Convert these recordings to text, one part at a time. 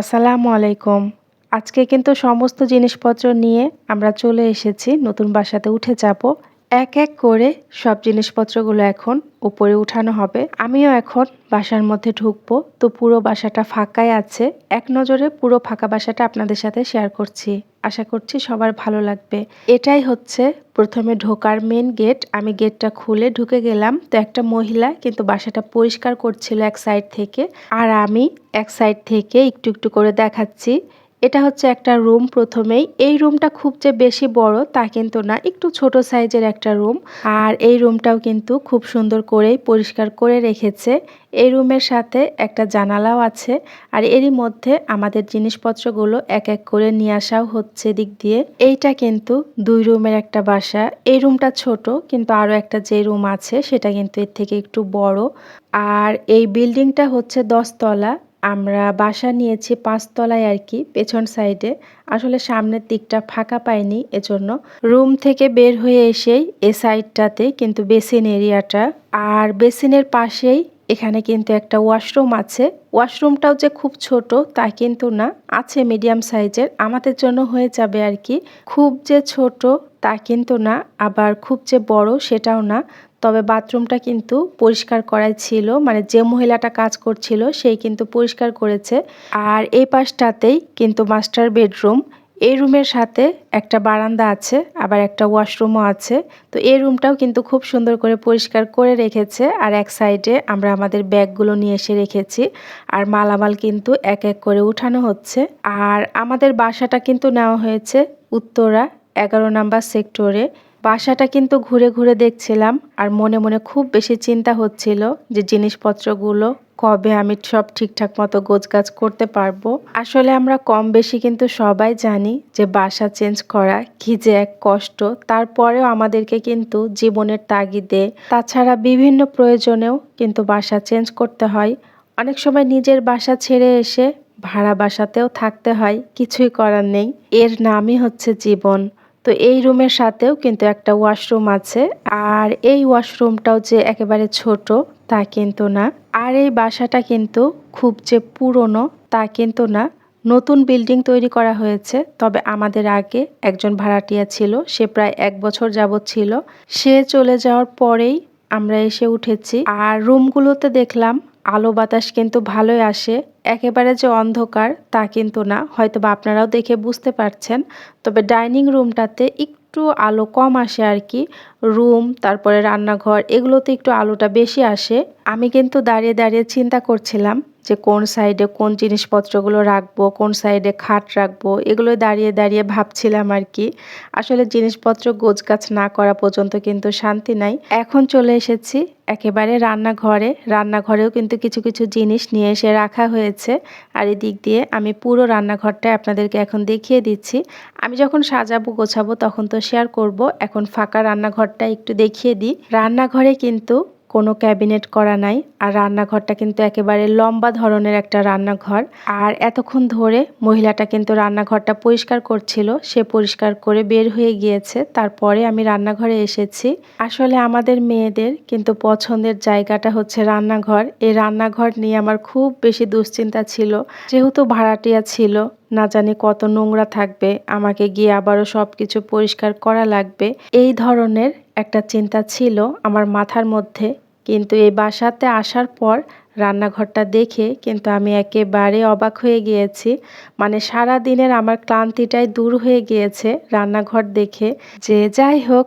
আসসালামু আলাইকুম। আজকে কিন্তু সমস্ত জিনিসপত্র নিয়ে আমরা চলে এসেছি নতুন বাসাতে উঠে যাব। এক এক করে সব জিনিসপত্রগুলো এখন উপরে উঠানো হবে। আমিও এখন বাসার মধ্যে ঢুকবো। তো পুরো বাসাটা ফাঁকাই আছে। এক নজরে পুরো ফাঁকা বাসাটা আপনাদের সাথে শেয়ার করছি। আশা করছি সবার ভালো লাগবে। এটাই হচ্ছে প্রথমে ঢোকার মেন গেট আমি গেটটা খুলে ঢুকে গেলাম। তো একটা মহিলা কিন্তু বাসাটা পরিষ্কার করছিল এক সাইড থেকে। আর আমি এক সাইড থেকে একটু একটু করে দেখাচ্ছি। এটা হচ্ছে একটা রুম প্রথমেই। এই রুমটা খুব যে বেশি বড় তা কিন্তু না, একটু ছোট সাইজের একটা রুম। আর এই রুমটাও কিন্তু খুব সুন্দর করেই পরিষ্কার করে রেখেছে। এই রুমের সাথে একটা জানালাও আছে। আর এরই মধ্যে আমাদের জিনিসপত্রগুলো এক এক করে নিয়ে আসাও হচ্ছে দিক দিয়ে। এইটা কিন্তু দুই রুমের একটা বাসা। এই রুমটা ছোট, কিন্তু আরও একটা যে রুম আছে সেটা কিন্তু এর থেকে একটু বড়। আর এই বিল্ডিংটা হচ্ছে দশতলা। আমরা বাসা নিয়েছি পাঁচতলায় আর কি, পেছন সাইডে। আসলে সামনের দিকটা ফাঁকা পাইনি, এজন্য। রুম থেকে বের হয়ে এসেই এ সাইডটাতে কিন্তু বেসিন এরিয়াটা। আর বেসিনের পাশেই এখানে কিন্তু একটা ওয়াশরুম আছে। ওয়াশরুমটাও যে খুব ছোট, তা কিন্তু না। আছে মিডিয়াম সাইজের, আমাদের জন্য হয়ে যাবে আর কি। খুব যে ছোট, তা কিন্তু না। আবার খুব যে বড়, সেটাও না। তবে বাথরুমটা কিন্তু পরিষ্কার করাই ছিল মানে যে মহিলাটা কাজ করছিল সেই কিন্তু পরিষ্কার করেছে। আর এই পাশটাতেই কিন্তু মাস্টার বেডরুম এই রুমের সাথে একটা বারান্দা আছে, আবার একটা ওয়াশরুমও আছে। তো এই রুমটাও কিন্তু খুব সুন্দর করে পরিষ্কার করে রেখেছে, আর এক সাইডে আমরা আমাদের ব্যাগগুলো নিয়ে এসে রেখেছি, আর মালামাল কিন্তু এক এক করে উঠানো হচ্ছে। আর আমাদের বাসাটা কিন্তু নেওয়া হয়েছে উত্তরা, এগারো নাম্বার সেক্টরে বাসাটা কিন্তু ঘুরে ঘুরে দেখছিলাম আর মনে মনে খুব বেশি চিন্তা হচ্ছিল যে জিনিসপত্রগুলো কবে আমি সব ঠিকঠাক মতো গোছগাছ করতে পারব। আসলে আমরা কম বেশি কিন্তু সবাই জানি যে বাসা চেঞ্জ করা কি যে এক কষ্ট। তারপরেও আমাদেরকে কিন্তু জীবনের তাগিদে, তাছাড়া বিভিন্ন প্রয়োজনেও কিন্তু বাসা চেঞ্জ করতে হয়। অনেক সময় নিজের বাসা ছেড়ে এসে ভাড়া বাসাতেও থাকতে হয়, কিছুই করার নেই। এর নামই হচ্ছে জীবন। তো এই রুমের সাথেও কিন্তু একটা ওয়াশরুম আছে। আর এই ওয়াশরুমটাও যে একেবারে ছোট, তা কিন্তু না। আর এই বাসাটা কিন্তু খুব যে পুরনো, তা কিন্তু না। নতুন বিল্ডিং তৈরি করা হয়েছে, তবে আমাদের আগে একজন ভাড়াটিয়া ছিল, সে প্রায় এক বছর যাবৎ ছিল। সে চলে যাওয়ার পরেই আমরা এসে উঠেছি। আর রুমগুলোতে দেখলাম আলো বাতাস কিন্তু ভালোই আসে। একেবারে যে অন্ধকার তা কিন্তু না হয়তো বা আপনারাও দেখে বুঝতে পারছেন। তবে ডাইনিং রুমটাতে একটু আলো কম আসে আর কি। রুম, তারপরে রান্নাঘর, এগুলোতে একটু আলোটা বেশি আসে। আমি কিন্তু দাঁড়িয়ে দাঁড়িয়ে চিন্তা করছিলাম যে কোন সাইডে কোন জিনিসপত্রগুলো রাখব, কোন সাইডে খাট রাখব, এগুলো দাঁড়িয়ে দাঁড়িয়ে ভাবছিলাম আর কি। আসলে জিনিসপত্র গোছগাছ না করা পর্যন্ত কিন্তু শান্তি নাই। এখন চলে এসেছি একেবারে রান্নাঘরে। রান্নাঘরেও কিন্তু কিছু কিছু জিনিস নিয়ে এসে রাখা হয়েছে। আর এই দিক দিয়ে আমি পুরো রান্নাঘরটা আপনাদেরকে এখন দেখিয়ে দিচ্ছি। আমি যখন সাজাবো, গোছাবো তখন তো শেয়ার করব। এখন ফাঁকা রান্নাঘরটা একটু দেখিয়ে দিই। রান্নাঘরে কিন্তু কোনো ক্যাবিনেট করা নাই। আর রান্নাঘরটা কিন্তু একেবারে লম্বা ধরনের একটা রান্নাঘর। আর এতক্ষণ ধরে মহিলাটা কিন্তু রান্নাঘরটা পরিষ্কার করছিল। সে পরিষ্কার করে বের হয়ে গিয়েছে। তারপরে আমি রান্নাঘরে এসেছি। আসলে আমাদের মেয়েদের কিন্তু পছন্দের জায়গাটা হচ্ছে রান্নাঘর। এই রান্নাঘর নিয়ে আমার খুব বেশি দুশ্চিন্তা ছিল। যেহেতু ভাড়াটিয়া ছিল, না জানি কত নোংরা থাকবে। আমাকে গিয়ে আবারও সব কিছু পরিষ্কার করা লাগবে। এই ধরনের একটা চিন্তা ছিল আমার মাথার মধ্যে, কিন্তু এই বাসাতে আসার পর রান্নাঘরটা দেখে কিন্তু আমি একেবারে অবাক হয়ে গিয়েছি। মানে সারা দিনের আমার ক্লান্তিটাই দূর হয়ে গিয়েছে রান্নাঘর দেখে। যে যাই হোক,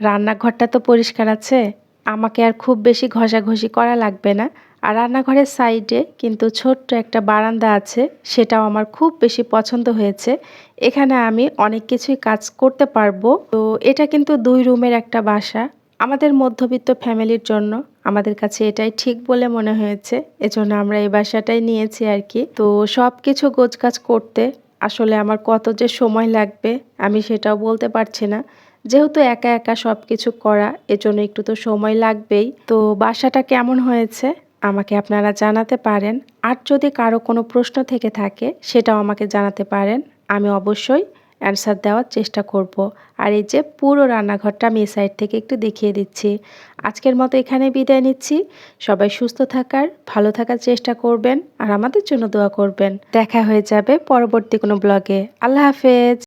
রান্নাঘরটা তো পরিষ্কার আছে, আমাকে আর খুব বেশি ঘষাঘষি করা লাগবে না। আর রান্নাঘরের সাইডে কিন্তু ছোট্ট একটা বারান্দা আছে, সেটাও আমার খুব বেশি পছন্দ হয়েছে। এখানে আমি অনেক কিছুই কাজ করতে পারব। তো এটা কিন্তু দুই রুমের একটা বাসা। আমাদের মধ্যবিত্ত ফ্যামিলির জন্য আমাদের কাছে এটাই ঠিক বলে মনে হয়েছে। এজন্য আমরা এই বাসাটাই নিয়েছি আর কি। তো সব কিছু গোছগাছ করতে আসলে আমার কত যে সময় লাগবে, আমি সেটাও বলতে পারছি না। যেহেতু একা একা সব কিছু করা, এজন্য একটু তো সময় লাগবেই। তো বাসাটা কেমন হয়েছে? আমাকে আপনারা জানাতে পারেন। আর যদি কারও কোনো প্রশ্ন থেকে থাকে, সেটাও আমাকে জানাতে পারেন। আমি অবশ্যই অ্যান্সার দেওয়ার চেষ্টা করব। আর এই যে পুরো রান্নাঘরটা আমি এই সাইড থেকে একটু দেখিয়ে দিচ্ছি। আজকের মতো এখানে বিদায় নিচ্ছি। সবাই সুস্থ থাকার, ভালো থাকার চেষ্টা করবেন। আর আমাদের জন্য দোয়া করবেন। দেখা হয়ে যাবে পরবর্তী কোনো ব্লগে। আল্লাহ হাফেজ।